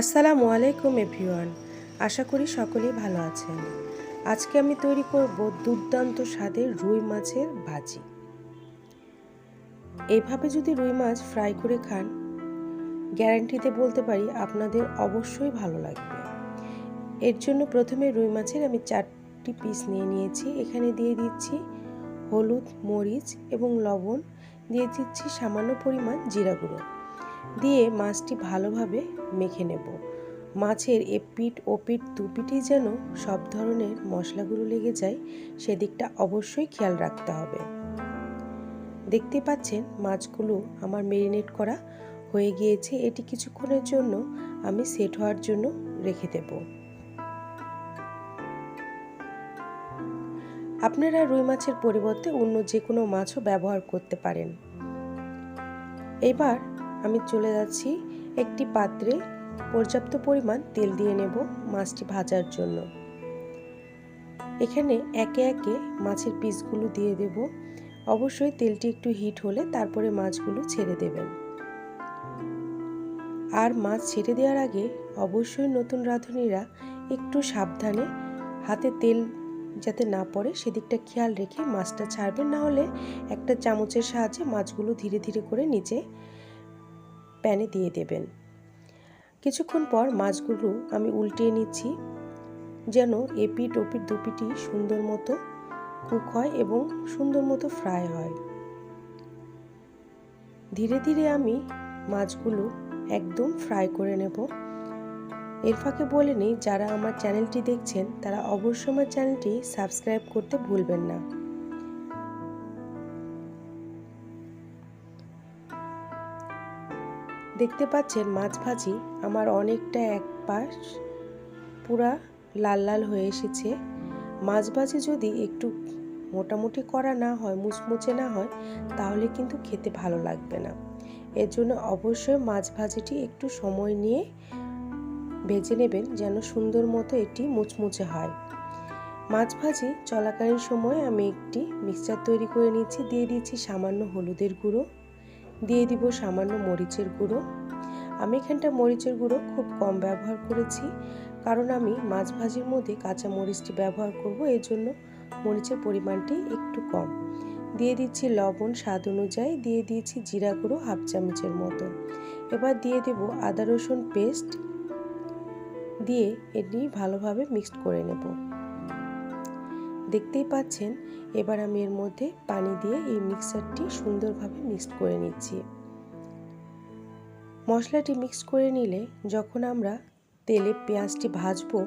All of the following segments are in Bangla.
আসসালামু আলাইকুম এভরিওয়ান। আশা করি সকলেই ভালো আছেন। আজকে আমি তৈরি করব দুর্দান্ত স্বাদের রুই মাছের ভাজি। এইভাবে যদি রুই মাছ ফ্রাই করে খান গ্যারান্টিতে বলতে পারি আপনাদের অবশ্যই ভালো লাগবে। এর জন্য প্রথমে রুই মাছের আমি চারটি পিস নিয়ে নিয়েছি। এখানে দিয়ে দিচ্ছি হলুদ, মরিচ এবং লবণ। দিয়ে দিচ্ছি সামান্য পরিমাণ জিরা গুঁড়ো। দিয়ে মাছটি ভালোভাবে মেখে নেব। মাছের এপিট ওপিট দুপিটি যেন সব ধরনের মশলাগুলো লেগে যায়, সেদিকটা অবশ্যই খেয়াল রাখতে হবে। দেখতে পাচ্ছেন মাছগুলো আমার মেরিনেট করা হয়ে গিয়েছে। এটি কিছুক্ষণের জন্য আমি সেট হওয়ার জন্য রেখে দেব। আপনারা রুই মাছের পরিবর্তে অন্য যে কোনো মাছও ব্যবহার করতে পারেন। এবার আমি চলে যাচ্ছি একটি পাত্রে। পর্যাপ্ত পরিমাণ তেল দিয়ে নেব মাছটি ভাজার জন্য। এখানে একে একে মাছের পিসগুলো দিয়ে দেব। অবশ্যই তেলটি একটু হিট হলে তারপরে মাছগুলো ছেড়ে দেবেন। আর মাছ ছেড়ে দেওয়ার আগে অবশ্যই নতুন রাঁধুনিরা একটু সাবধানে হাতে তেল যাতে না পড়ে সেদিকটা খেয়াল রেখে মাছটা ছাড়বেন। না হলে একটা চামচের সাহায্যে মাছগুলো ধীরে ধীরে করে নিচে প্যানে দিয়ে দেবেন। কিছুক্ষণ পর মাছগুলো আমি উল্টিয়ে নিচ্ছি, যেন এপিট ওপিট দুপিটি সুন্দর মতো কুক হয় এবং সুন্দর মতো ফ্রাই হয়। ধীরে ধীরে আমি মাছগুলো একদম ফ্রাই করে নেব। এর ফাঁকে বলে নিই, যারা আমার চ্যানেলটি দেখছেন, তারা অবশ্যই আমার চ্যানেলটি সাবস্ক্রাইব করতে ভুলবেন না। দেখতে পাচ্ছেন মাছ ভাজি আমার অনেকটা এক পাশ পুরা লাল লাল হয়ে এসেছে। মাছ ভাজি যদি একটু মোটামুটি করা না হয়, মুচমুচে না হয়, তাহলে কিন্তু খেতে ভালো লাগবে না। এর জন্য অবশ্যই মাছ ভাজিটি একটু সময় নিয়ে ভেজে নেবেন যেন সুন্দর মতো এটি মুচমুচে হয়। মাছ ভাজি চলাকালীন সময় আমি একটি মিক্সচার তৈরি করে নিচ্ছি দিয়ে দিচ্ছি সামান্য হলুদের গুঁড়ো। দিয়ে দিব সামান্য মরিচের গুঁড়ো। আমি এখানটা মরিচের গুঁড়ো খুব কম ব্যবহার করেছি, কারণ আমি মাছ ভাজির মধ্যে কাঁচা মরিচটি ব্যবহার করব, এর জন্য মরিচের পরিমাণটি একটু কম। দিয়ে দিচ্ছি লবণ স্বাদ অনুযায়ী, দিয়ে দিয়েছি জিরা গুঁড়ো হাফ চামচের মতো। এবার দিয়ে দেব আদা রসুন পেস্ট, দিয়ে এটি ভালোভাবে মিক্সড করে নেব। দেখতেই পাচ্ছেন, এবার আমি এর মধ্যে পানি দিয়ে এই মিক্সারটি সুন্দরভাবে মিক্সড করে নিচ্ছি। মশলাটি মিক্স করে নিলে যখন আমরা তেলে পেঁয়াজটি ভাজবো,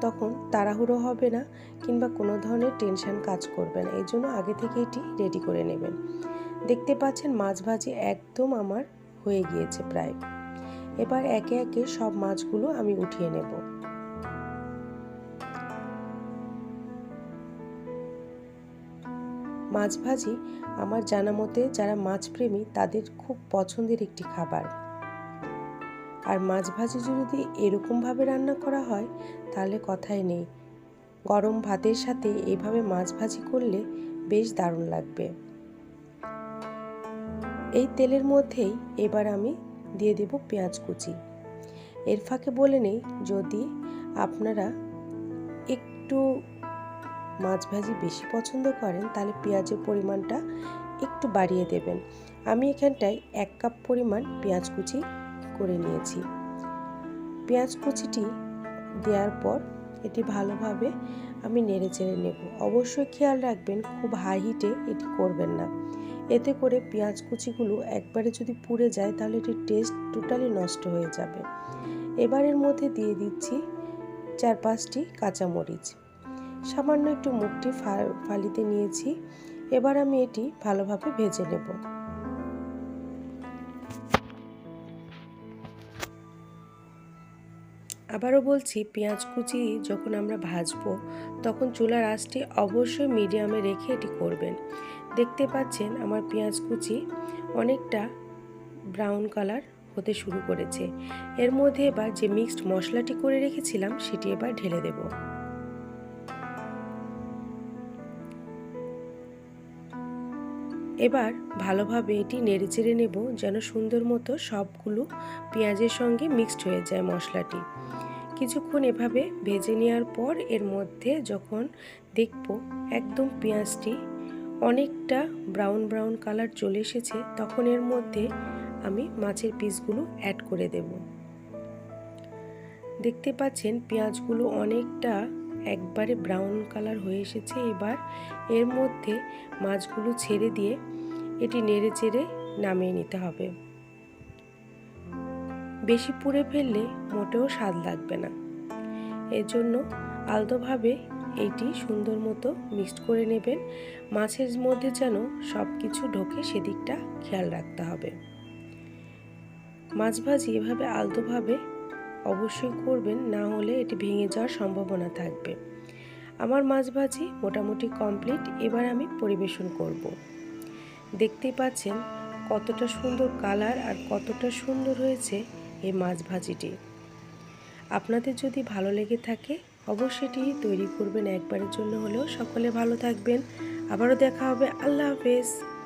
তখন তাড়াহুড়ো হবে না কিংবা কোনো ধরনের টেনশন কাজ করবে না। এই জন্য আগে থেকে এটি রেডি করে নেবেন। দেখতে পাচ্ছেন মাছ ভাজি একদম আমার হয়ে গিয়েছে প্রায়। এবার একে একে সব মাছগুলো আমি উঠিয়ে নেব। মাছ ভাজি আমার জানা মতে যারা মাছ প্রেমী তাদের খুব পছন্দের একটি খাবার। আর মাছ ভাজি যদি এরকমভাবে রান্না করা হয়, তাহলে কথাই নেই। গরম ভাতের সাথে এইভাবে মাছ ভাজি করলে বেশ দারুণ লাগবে। এই তেলের মধ্যেই এবার আমি দিয়ে দেব পেঁয়াজ কুচি। এর ফাঁকে বলে নেই, যদি আপনারা একটু মাছ ভাজি বেশি পছন্দ করেন, তাহলে পেঁয়াজের পরিমাণটা একটু বাড়িয়ে দেবেন। আমি এখানটায় এক কাপ পরিমাণ পেঁয়াজ কুচি করে নিয়েছি। পেঁয়াজ কুচিটি দেওয়ার পর এটি ভালোভাবে আমি নেড়ে চেড়ে নেব। অবশ্যই খেয়াল রাখবেন, খুব হাই হিটে এটি করবেন না। এতে করে পেঁয়াজ কুচিগুলো একবারে যদি পুড়ে যায়, তাহলে এটির টেস্ট টোটালি নষ্ট হয়ে যাবে। এবারের মধ্যে দিয়ে দিচ্ছি চার পাঁচটি কাঁচামরিচ। সামান্য একটু মুখটি ফালিতে নিয়েছি। এবার আমি এটি ভালোভাবে ভেজে নেব। আবারও বলছি, পেঁয়াজ কুচি যখন আমরা ভাজবো, তখন চুলার আঁচটি অবশ্যই মিডিয়ামে রেখে এটি করবেন। দেখতে পাচ্ছেন, আমার পেঁয়াজ কুচি অনেকটা ব্রাউন কালার হতে শুরু করেছে। এর মধ্যে এবার যে মিক্সড মশলাটি করে রেখেছিলাম, সেটি এবার ঢেলে দেবো। এবার ভালোভাবে এটি নেড়ে চেড়ে নেব যেন সুন্দর মতো সবগুলো পেঁয়াজের সঙ্গে মিক্সড হয়ে যায় মশলাটি। কিছুক্ষণ এভাবে ভেজে নেওয়ার পর এর মধ্যে যখন দেখব একদম পেঁয়াজটি অনেকটা ব্রাউন ব্রাউন কালার চলে এসেছে, তখন এর মধ্যে আমি মাছের পিসগুলো অ্যাড করে দেব। দেখতে পাচ্ছেন পেঁয়াজগুলো অনেকটা একবারে ব্রাউন কালার হয়ে এসেছে। এবার এর মধ্যে মাছগুলো ছেড়ে দিয়ে এটি নেড়ে চেড়ে নামিয়ে নিতে হবে। বেশি পুড়ে ফেললে মোটেও স্বাদ লাগবে না। এর জন্য আলতোভাবে এইটি সুন্দর মতো মিক্সড করে নেবেন। মাছের মধ্যে যেন সব কিছু ঢোকে সেদিকটা খেয়াল রাখতে হবে। মাছ ভাজি এভাবে আলতোভাবে অবশ্যই করবেন, না হলে এটি ভেঙে যাওয়ার সম্ভাবনা থাকবে। আমার মাছ ভাজি মোটামুটি কমপ্লিট, এবার আমি পরিবেশন করব। দেখতেই পাচ্ছেন কতটা সুন্দর কালার আর কতটা সুন্দর হয়েছে এই মাছ ভাজিটি আপনাদের যদি ভালো লেগে থাকে, অবশ্যই এটি তৈরি করবেন একবারের জন্য। হলেও সকলে ভালো থাকবেন। আবারও দেখা হবে। আল্লাহ হাফেজ।